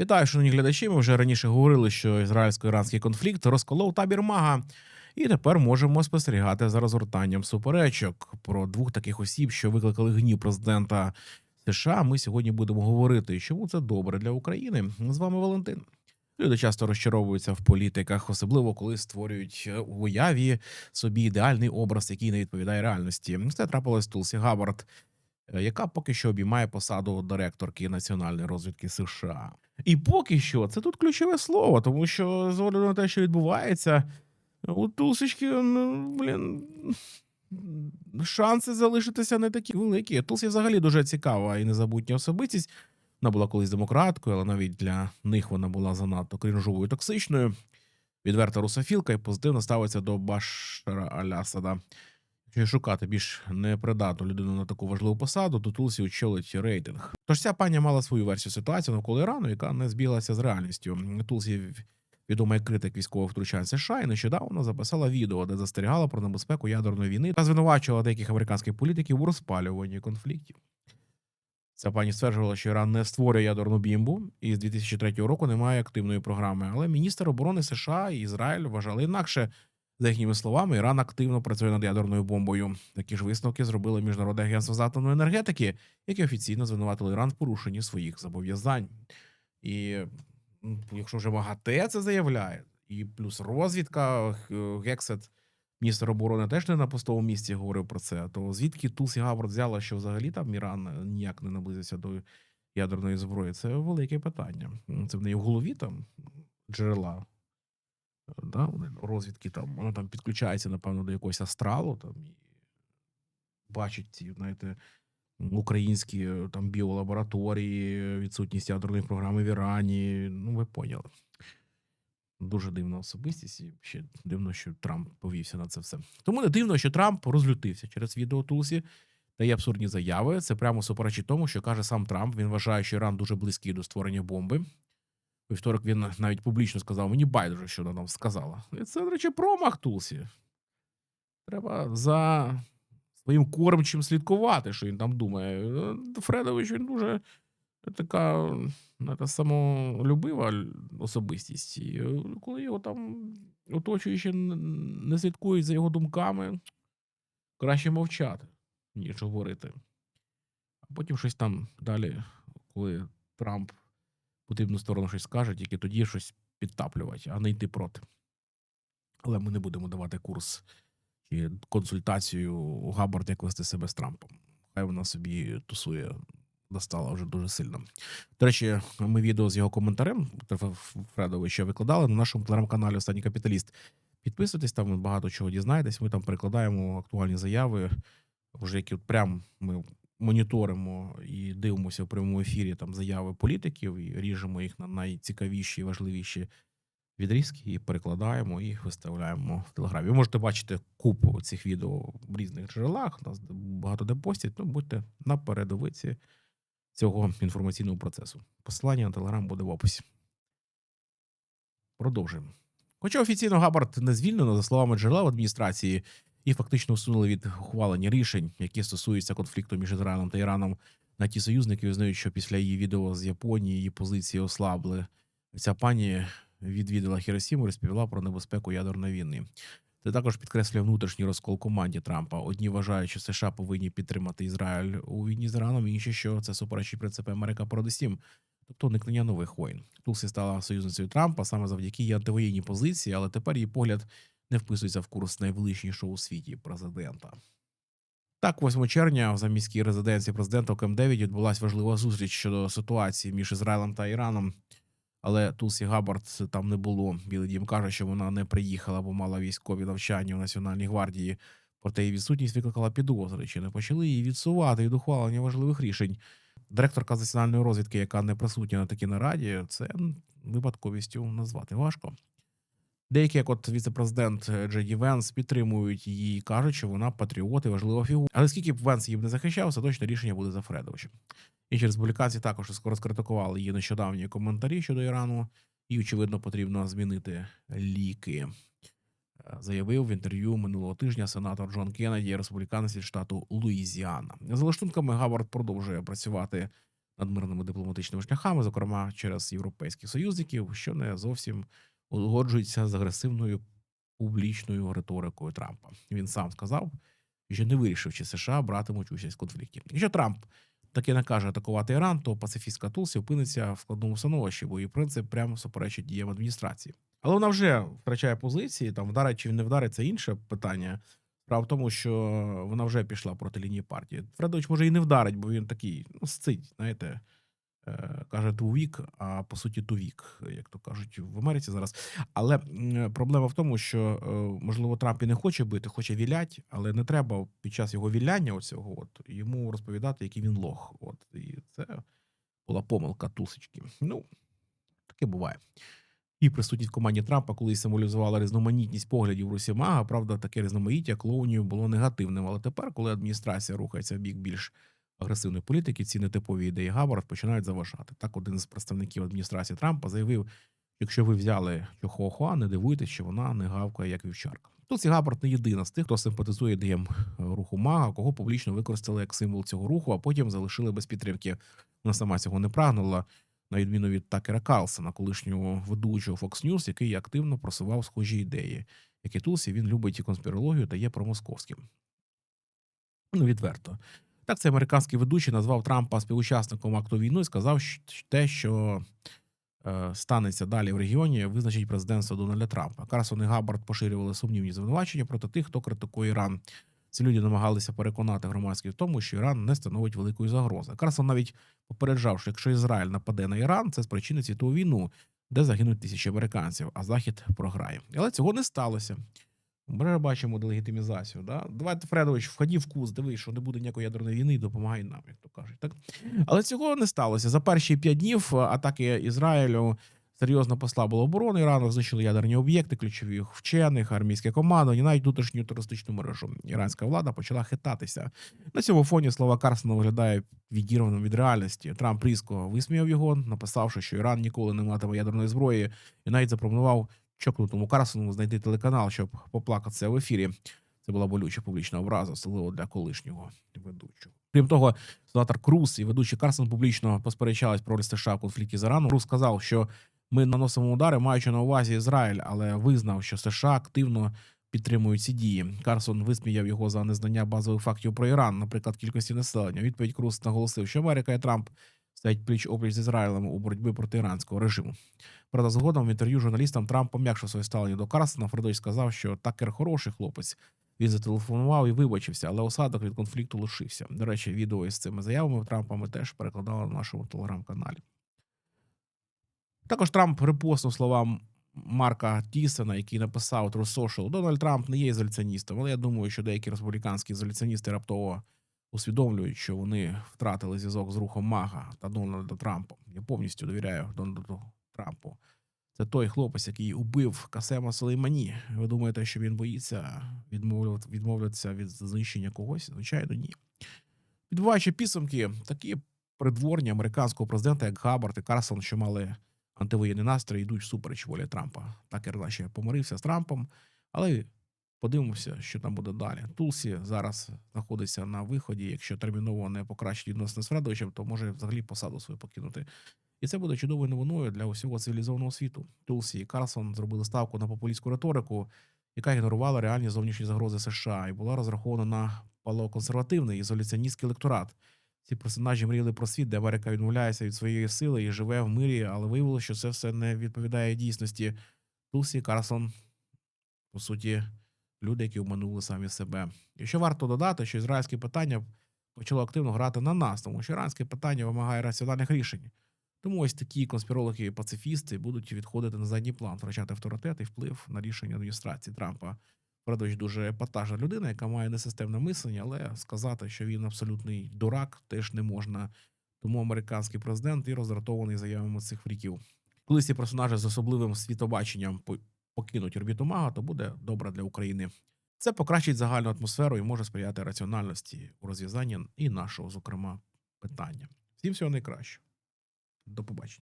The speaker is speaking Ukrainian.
Вітаю, шановні глядачі. Ми вже раніше говорили, що ізраїльсько-іранський конфлікт розколов табір Мага, і тепер можемо спостерігати за розгортанням суперечок про двох таких осіб, що викликали гнів президента США. Ми сьогодні будемо говорити, чому це добре для України. З вами Валентин. Люди часто розчаровуються в політиках, особливо коли створюють е, в уяві собі ідеальний образ, який не відповідає реальності. Це трапилось Тулсі Габбард, е, яка поки що обіймає посаду директорки національної розвідки США. І поки що це тут ключове слово, тому що з огляду на те, що відбувається, у Тулсички, ну, блін. Шанси залишитися не такі великі. Тулсі взагалі дуже цікава і незабутня особистість. Вона була колись демократкою, але навіть для них вона була занадто крінжовою токсичною. Відверта русофілка і позитивно ставиться до Башара Алясада. Якщо шукати більш непридатну людину на таку важливу посаду, то Тулсі очолить рейтинг. Тож ця пані мала свою версію ситуації навколо Ірану, яка не збіглася з реальністю. Тулсі відома як критик військових втручань США і нещодавно записала відео, де застерігала про небезпеку ядерної війни та звинувачувала деяких американських політиків у розпалюванні конфліктів. Ця пані стверджувала, що Іран не створює ядерну бімбу, і з 2003 року немає активної програми. Але міністр оборони США і Ізраїль вважали інакше. За їхніми словами, Іран активно працює над ядерною бомбою. Такі ж висновки зробили міжнародне агентство з атомної енергетики, яке офіційно звинуватило Іран в порушенні своїх зобов'язань. І якщо вже МАГАТЕ це заявляє, і плюс розвідка Гексет, міністр оборони теж не на пустому місці говорив про це. То звідки Тулсі Габбард взяла, що взагалі там Іран ніяк не наблизився до ядерної зброї? Це велике питання. Це в неї в голові там джерела. Да, розвідки там, воно там підключається, напевно, до якогось астралу там і бачить ці, знаєте, українські е, там біолабораторії, відсутність ядерної програми в Ірані. Ну, ви поняли. Дуже дивна особистість, і ще дивно, що Трамп повівся на це все. Тому не дивно, що Трамп розлютився через відео Тулсі та є абсурдні заяви. Це прямо суперечить тому, що каже сам Трамп. Він вважає, що Іран дуже близький до створення бомби. Вівторок він навіть публічно сказав: мені байдуже, що вона нам сказала. І це, до речі, промах Тулсі. Треба за своїм кормчим слідкувати, що він там думає. Фредович він дуже така ну, та самолюбива особистість. І е, коли його там оточуючи не слідкують за його думками, краще мовчати, ніж говорити. А потім щось там далі, коли Трамп потрібну сторону щось скаже, тільки тоді щось підтаплювати, а не йти проти. Але ми не будемо давати курс чи консультацію Габбард, як вести себе з Трампом. Хай вона собі тусує, достала вже дуже сильно. До речі, ми відео з його коментарем Фредовича викладали на нашому телеграм-каналі Останній капіталіст. Підписуйтесь, там ви багато чого дізнаєтесь. Ми там перекладаємо актуальні заяви, вже які прям ми моніторимо і дивимося в прямому ефірі там заяви політиків і ріжемо їх на найцікавіші і важливіші відрізки і перекладаємо і виставляємо в телеграмі. Ви можете бачити купу цих відео в різних джерелах. Нас багато де постять. Ну будьте на передовиці цього інформаційного процесу. Посилання на телеграм буде в описі. Продовжуємо. Хоча офіційно Габард не звільнено, за словами джерела в адміністрації, і фактично усунули від ухвалення рішень, які стосуються конфлікту між Ізраїлем та Іраном. На ті союзники визнають, що після її відео з Японії її позиції ослабли. Ця пані відвідала Хіросіму і розповіла про небезпеку ядерної війни. Це також підкреслює внутрішній розкол команді Трампа. Одні вважають, що США повинні підтримати Ізраїль у війні з Іраном, інші, що це суперечить принципи Америка передусім, тобто уникнення нових воїн. Тулсі стала союзницею Трампа саме завдяки її антивоєнній позиції, але тепер її погляд не вписується в курс найвеличнішого у світі президента. Так, 8 червня в заміській резиденції президента у Кем-9 відбулася важлива зустріч щодо ситуації між Ізраїлем та Іраном. Але Тулсі Габбард там не було. Білий дім каже, що вона не приїхала, бо мала військові навчання у Національній гвардії. Проте її відсутність викликала підозри, чи не почали її відсувати від ухвалення важливих рішень. Директорка національної розвідки, яка не присутня на такій нараді, це випадковістю назвати важко. Деякі, як от віце-президент Джеді Венс, підтримують її і кажуть, що вона патріот і важлива фігура. Але скільки б Венс її б не захищав, остаточне рішення буде за Фредовичем. Інші республіканці також розкритикували її нещодавні коментарі щодо Ірану, і, очевидно, потрібно змінити ліки. Е, Заявив в інтерв'ю минулого тижня сенатор Джон Кеннеді, республіканець від штату Луїзіана. За лаштунками Гавард продовжує працювати над мирними дипломатичними шляхами, зокрема через європейських союзників, що не зовсім узгоджується з агресивною публічною риторикою Трампа. Він сам сказав, що не вирішив, чи США братимуть участь в конфлікті. Якщо Трамп таки накаже атакувати Іран, то пацифістська Тулсі опиниться в складному становищі, бо її принцип прямо суперечить діям адміністрації. Але вона вже втрачає позиції, там вдарить чи не вдарить, це інше питання. Справа в тому, що вона вже пішла проти лінії партії. Фредович може і не вдарить, бо він такий, ну, сцить, знаєте, каже тувік, а по суті тувік, як то кажуть в Америці зараз. Але проблема в тому, що е, можливо Трамп і не хоче бити, хоче вілять, але не треба під час його віляння оцього от йому розповідати, який він лох. От і це була помилка тусечки. Ну таке буває. І присутність в команді Трампа колись символізувала різноманітність поглядів Русі Мага. Правда, таке різноманіття клоунів було негативним. Але тепер, коли адміністрація рухається в бік більш агресивної політики, ці нетипові ідеї Габбард починають заважати. Так, один з представників адміністрації Трампа заявив: якщо ви взяли Чохохуа, не дивуйтесь, що вона не гавкає як вівчарка. Тут Габбард не єдина з тих, хто симпатизує ідеям е, руху Мага, кого публічно використали як символ цього руху, а потім залишили без підтримки. Вона сама цього не прагнула на відміну від Такера Карлсона, колишнього ведучого Fox News, який активно просував схожі ідеї. Як і Тулсі, він любить і конспірологію та є промосковським. Ну, відверто. Так, цей американський ведучий назвав Трампа співучасником акту війни і сказав, що те, що е, станеться далі в регіоні, визначить президентство Дональда Трампа. Карсон і Габбард поширювали сумнівні звинувачення проти тих, хто критикує Іран. Ці люди намагалися переконати громадських в тому, що Іран не становить великої загрози. Карсон навіть попереджав, що якщо Ізраїль нападе на Іран, це спричинить світову війну, де загинуть тисячі американців, а Захід програє. Але цього не сталося. Ми бачимо делегітимізацію. Да? Давайте, Фредович, вході в куз, дивись, що не буде ніякої ядерної війни, допомагай нам, як то кажуть. Так? Але цього не сталося. За перші п'ять днів атаки Ізраїлю серйозно послабило оборону Ірану, знищили ядерні об'єкти, ключових вчених, армійське командування, навіть внутрішню туристичну мережу. Іранська влада почала хитатися. На цьому фоні слова Карсона виглядає відірваним від реальності. Трамп різко висміяв його, написавши, що Іран ніколи не матиме ядерної зброї, і навіть запропонував чокнутому Карсону знайти телеканал, щоб поплакатися в ефірі. Це була болюча публічна образа, особливо для колишнього ведучого. Крім того, сенатор Круз і ведучий Карсон публічно посперечались про США в конфлікті з Іраном. Круз сказав, що ми наносимо удари, маючи на увазі Ізраїль, але визнав, що США активно підтримують ці дії. Карсон висміяв його за незнання базових фактів про Іран, наприклад, кількості населення. Відповідь Круз наголосив, що Америка і Трамп стоять пліч опліч з Ізраїлем у боротьбі проти іранського режиму. Правда, згодом в інтерв'ю журналістам Трамп пом'якшив своє ставлення до Карсона. Фредович сказав, що Такер хороший хлопець. Він зателефонував і вибачився, але осадок від конфлікту лишився. До речі, відео із цими заявами Трампа ми теж перекладали на нашому телеграм-каналі. Також Трамп репостнув слова Марка Тісена, який написав True Social, Дональд Трамп не є ізоляціоністом, але я думаю, що деякі республіканські ізоляціоністи раптово усвідомлюють, що вони втратили зв'язок з рухом Мага та Дональда Трампа. Я повністю довіряю Дональду Трампу. Це той хлопець, який убив Касема Сулеймані. Ви думаєте, що він боїться відмовлятися від знищення когось? Звичайно, ні. Підбуваючи підсумки, такі придворні американського президента, як Габбард і Карсон, що мали антивоєнний настрій, йдуть всупереч волі Трампа. Такер наче помирився з Трампом, але подивимося, що там буде далі. Тулсі зараз знаходиться на виході. Якщо терміново не покращить відносини з Фредовичем, то може взагалі посаду свою покинути. І це буде чудовою новиною для усього цивілізованого світу. Тулсі і Карсон зробили ставку на популістську риторику, яка ігнорувала реальні зовнішні загрози США і була розрахована на палеоконсервативний ізоляціоністський електорат. Ці персонажі мріяли про світ, де Америка відмовляється від своєї сили і живе в мирі, але виявилося, що це все не відповідає дійсності. Тулсі Карсон, по суті, люди, які обманули самі себе. І що варто додати, що ізраїльське питання почало активно грати на нас, тому що іранське питання вимагає раціональних рішень. Тому ось такі конспірологи і пацифісти будуть відходити на задній план, втрачати авторитет і вплив на рішення адміністрації Трампа. Фредович дуже епатажна людина, яка має несистемне мислення, але сказати, що він абсолютний дурак, теж не можна. Тому американський президент і роздратований заявами цих фріків. Коли ці персонажі з особливим світобаченням покинуть орбіту мага, то буде добре для України. Це покращить загальну атмосферу і може сприяти раціональності у розв'язанні і нашого, зокрема, питання. Всім всього найкращого. До побачення.